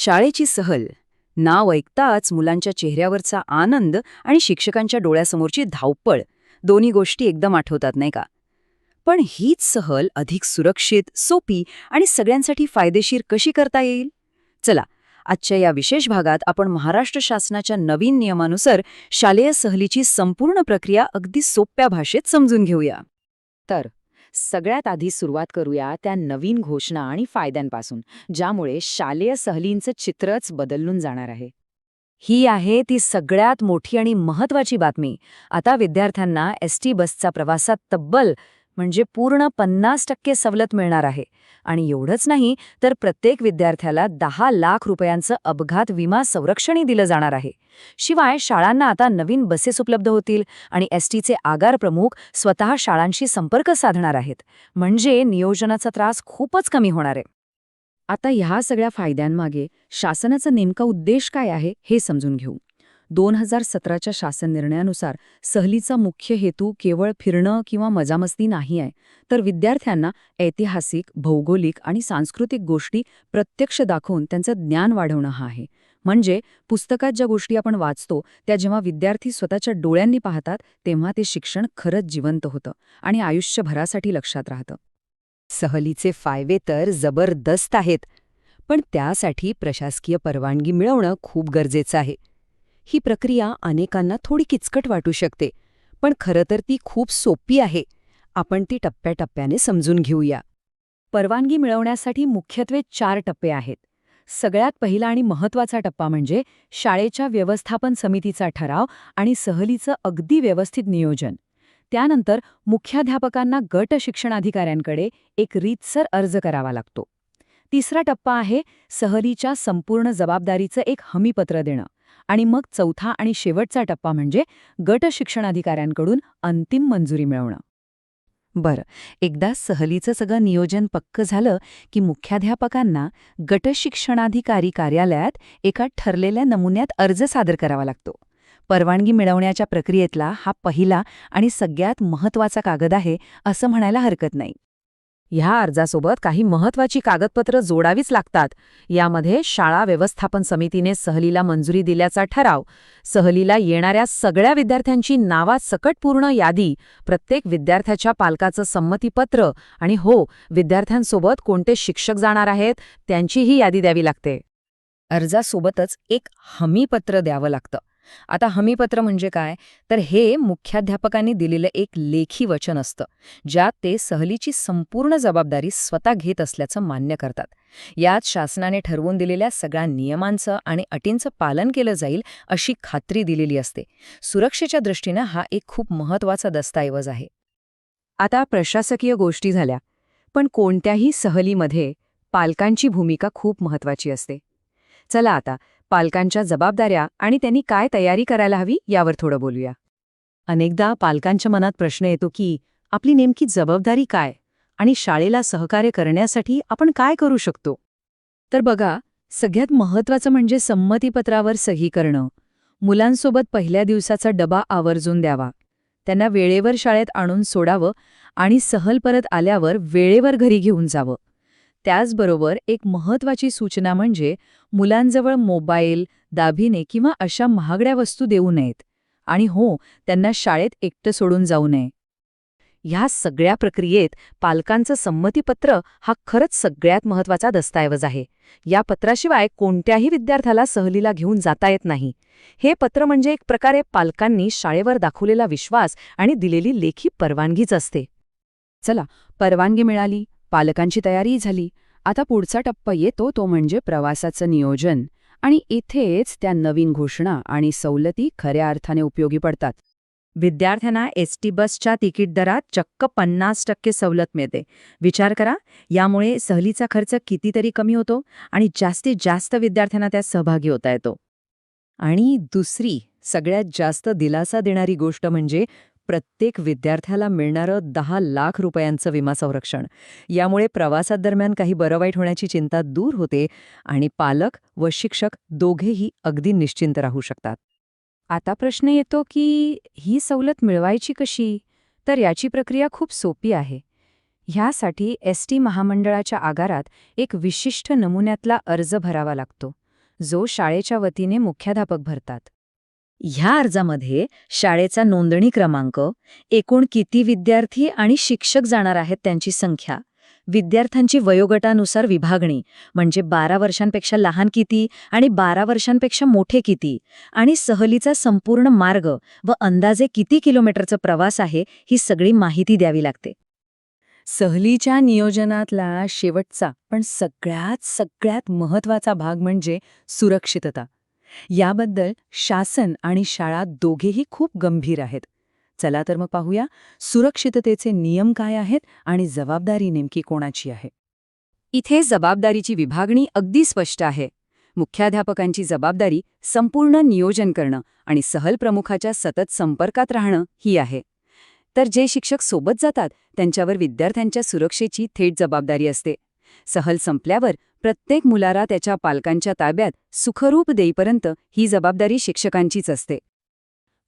शाळेची सहल. नाव ऐकताच मुलांच्या चेहऱ्यावरचा आनंद आणि शिक्षकांच्या डोळ्यासमोरची धावपळ दोन्ही गोष्टी एकदम आठवतात नाही का? पण हीच सहल अधिक सुरक्षित सोपी आणि सगळ्यांसाठी फायदेशीर कशी करता येईल? चला आजच्या या विशेष भागात आपण महाराष्ट्र शासनाच्या नवीन नियमानुसार शालेय सहलीची संपूर्ण प्रक्रिया अगदी सोप्या भाषेत समजून घेऊया. तर सगळ्यात आधी सुरुवात करूया त्या नवीन घोषणा आणि फायद्यांपासून ज्यामुळे शालेय सहलींचं चित्रच बदलून जाणार आहे. ही आहे ती सगळ्यात मोठी आणि महत्वाची बातमी. आता विद्यार्थ्यांना एस टी बसचा प्रवासात तब्बल म्हणजे पूर्ण पन्नास टक्के सवलत मिळणार आहे. आणि एवढंच नाही तर प्रत्येक विद्यार्थ्याला दहा लाख रुपयांचं अपघात विमा संरक्षणही दिलं जाणार आहे. शिवाय शाळांना आता नवीन बसेस उपलब्ध होतील आणि एस टीचे आगार प्रमुख स्वतः शाळांशी संपर्क साधणार आहेत. म्हणजे नियोजनाचा त्रास खूपच कमी होणार आहे. आता ह्या सगळ्या फायद्यांमागे शासनाचा नेमका उद्देश काय आहे हे समजून घेऊ. दोन हजार सतराच्या शासन निर्णयानुसार सहलीचा मुख्य हेतू केवळ फिरणं किंवा मजामस्ती नाही आहे तर विद्यार्थ्यांना ऐतिहासिक भौगोलिक आणि सांस्कृतिक गोष्टी प्रत्यक्ष दाखवून त्यांचं ज्ञान वाढवणं हा आहे. म्हणजे पुस्तकात ज्या गोष्टी आपण वाचतो त्या जेव्हा विद्यार्थी स्वतःच्या डोळ्यांनी पाहतात तेव्हा ते शिक्षण खरंच जिवंत होतं आणि आयुष्यभरासाठी लक्षात राहतं. सहलीचे फायदे तर जबरदस्त आहेत पण त्यासाठी प्रशासकीय परवानगी मिळवणं खूप गरजेचं आहे. ही प्रक्रिया अनेकांना थोडी किचकट वाटू शकते पण खरं तर ती खूप सोपी आहे. आपण ती टप्प्याटप्प्याने समजून घेऊया. परवानगी मिळवण्यासाठी मुख्यत्वे चार टप्पे आहेत. सगळ्यात पहिला आणि महत्त्वाचा टप्पा म्हणजे शाळेच्या व्यवस्थापन समितीचा ठराव आणि सहलीचं अगदी व्यवस्थित नियोजन. त्यानंतर मुख्याध्यापकांना गट शिक्षणाधिकाऱ्यांकडे एक रीतसर अर्ज करावा लागतो. तिसरा टप्पा आहे सहलीच्या संपूर्ण जबाबदारीचं एक हमीपत्र देणं. आणि मग चौथा आणि शेवटचा टप्पा म्हणजे गट शिक्षणाधिकाऱ्यांकडून अंतिम मंजुरी मिळवणं. बरं एकदा सहलीचं सगळं नियोजन पक्क झालं की मुख्याध्यापकांना गटशिक्षणाधिकारी कार्यालयात एका ठरलेल्या नमुन्यात अर्ज सादर करावा लागतो. परवानगी मिळवण्याच्या प्रक्रियेतला हा पहिला आणि सगळ्यात महत्त्वाचा कागद आहे असं म्हणायला हरकत नाही. ह्या अर्जासोबत काही महत्वाची कागदपत्र जोडावीच लागतात. यामध्ये शाळा व्यवस्थापन समितीने सहलीला मंजुरी दिल्याचा ठराव सहलीला येणाऱ्या सगळ्या विद्यार्थ्यांची नावात पूर्ण यादी प्रत्येक विद्यार्थ्याच्या पालकाचं संमतीपत्र आणि हो विद्यार्थ्यांसोबत कोणते शिक्षक जाणार आहेत त्यांचीही यादी द्यावी लागते. अर्जासोबतच एक हमीपत्र द्यावं लागतं. आता हमीपत्र म्हणजे काय? तर हे मुख्याध्यापकांनी दिलेलं एक लेखी वचन असतं ज्यात ते सहलीची संपूर्ण जबाबदारी स्वतः घेत असल्याचं मान्य करतात. यात शासनाने ठरवून दिलेल्या सगळ्या नियमांचं आणि अटींचं पालन केलं जाईल अशी खात्री दिलेली असते. सुरक्षेच्या दृष्टीनं हा एक खूप महत्त्वाचा दस्तऐवज आहे. आता प्रशासकीय गोष्टी झाल्या पण कोणत्याही सहलीमध्ये पालकांची भूमिका खूप महत्वाची असते. चला आता पालकांच्या जबाबदाऱ्या आणि त्यांनी काय तयारी करायला हवी यावर थोडं बोलूया. अनेकदा पालकांच्या मनात प्रश्न येतो की आपली नेमकी जबाबदारी काय आणि शाळेला सहकार्य करण्यासाठी आपण काय करू शकतो? तर बघा सगळ्यात महत्वाचं म्हणजे संमतीपत्रावर सही करणं. मुलांसोबत पहिल्या दिवसाचा डबा आवर्जून द्यावा. त्यांना वेळेवर शाळेत आणून सोडावं आणि सहल परत आल्यावर वेळेवर घरी घेऊन जावं. त्याचबरोबर एक महत्वाची सूचना म्हणजे मुलांजवळ मोबाईल दाभिने किंवा अशा महागड्या वस्तू देऊ नयेत. आणि हो त्यांना शाळेत एकटं सोडून जाऊ नये. ह्या सगळ्या प्रक्रियेत पालकांचं संमतीपत्र हा खरंच सगळ्यात महत्त्वाचा दस्तऐवज आहे. या पत्राशिवाय कोणत्याही विद्यार्थ्याला सहलीला घेऊन जाता येत नाही. हे पत्र म्हणजे एक प्रकारे पालकांनी शाळेवर दाखवलेला विश्वास आणि दिलेली लेखी परवानगीच असते. चला परवानगी मिळाली. पालकांची तयारी झाली. आता पुढचा टप्पा येतो तो म्हणजे प्रवासाचं नियोजन. आणि इथेच त्या नवीन घोषणा आणि सवलती खऱ्या अर्थाने उपयोगी पडतात. विद्यार्थ्यांना एस टी बसच्या तिकीट दरात चक्क पन्नास टक्के सवलत मिळते. विचार करा यामुळे सहलीचा खर्च कितीतरी कमी होतो आणि जास्तीत जास्त विद्यार्थ्यांना त्यात सहभागी होता येतो. आणि दुसरी सगळ्यात जास्त दिलासा देणारी गोष्ट म्हणजे प्रत्येक विद्यार्थ्याला मिळणारं दहा लाख रुपयांचं विमा संरक्षण. यामुळे प्रवासादरम्यान काही बरं वाईट होण्याची चिंता दूर होते आणि पालक व शिक्षक दोघेही अगदी निश्चिंत राहू शकतात. आता प्रश्न येतो की ही सवलत मिळवायची कशी? तर याची प्रक्रिया खूप सोपी आहे. ह्यासाठी एस टी महामंडळाच्या आगारात एक विशिष्ट नमुन्यातला अर्ज भरावा लागतो जो शाळेच्या वतीने मुख्याध्यापक भरतात. ह्या अर्जामध्ये शाळेचा नोंदणी क्रमांक एकूण किती विद्यार्थी आणि शिक्षक जाणार आहेत त्यांची संख्या विद्यार्थ्यांची वयोगटानुसार विभागणी म्हणजे बारा वर्षांपेक्षा लहान किती आणि बारा वर्षांपेक्षा मोठे किती आणि सहलीचा संपूर्ण मार्ग व अंदाजे किती किलोमीटरचा प्रवास आहे ही सगळी माहिती द्यावी लागते. सहलीच्या नियोजनातला शेवटचा पण सगळ्यात सगळ्यात महत्त्वाचा भाग म्हणजे सुरक्षितता. याबद्दल शासन आणि शाळा दोघेही खूप गंभीर आहेत. चला तर मग पाहूया सुरक्षिततेचे नियम काय आहेत आणि जबाबदारी नेमकी कोणाची आहे? इथे जबाबदारीची विभागणी अगदी स्पष्ट आहे. मुख्याध्यापकांची जबाबदारी संपूर्ण नियोजन करणं आणि सहल प्रमुखाच्या सतत संपर्कात राहणं ही आहे. तर जे शिक्षक सोबत जातात त्यांच्यावर विद्यार्थ्यांच्या सुरक्षेची थेट जबाबदारी असते. सहल संपल्यावर प्रत्येक मुलाला त्याच्या पालकांच्या ताब्यात सुखरूप देईपर्यंत ही जबाबदारी शिक्षकांचीच असते.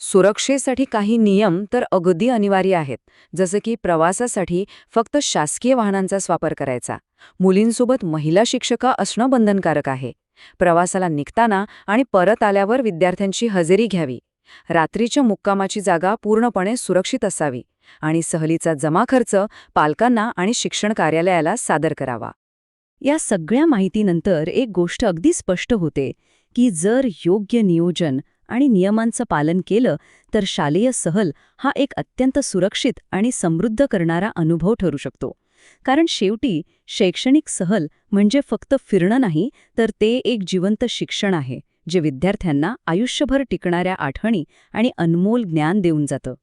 सुरक्षेसाठी काही नियम तर अगदी अनिवार्य आहेत जसं की प्रवासासाठी फक्त शासकीय वाहनांचाच वापर करायचा. मुलींसोबत महिला शिक्षका असणं बंधनकारक आहे. प्रवासाला निघताना आणि परत आल्यावर विद्यार्थ्यांची हजेरी घ्यावी. रात्रीच्या मुक्कामाची जागा पूर्णपणे सुरक्षित असावी आणि सहलीचा जमा खर्च पालकांना आणि शिक्षण कार्यालयाला सादर करावा. या सगळ्या माहितीनंतर एक गोष्ट अगदी स्पष्ट होते की जर योग्य नियोजन आणि नियमांचं पालन केलं तर शालेय सहल हा एक अत्यंत सुरक्षित आणि समृद्ध करणारा अनुभव ठरू शकतो. कारण शेवटी शैक्षणिक सहल म्हणजे फक्त फिरणं नाही तर ते एक जिवंत शिक्षण आहे. जे विद्यार्थ्यांना आयुष्यभर टिकणाऱ्या आठवणी आणि अनमोल ज्ञान देऊन जातं.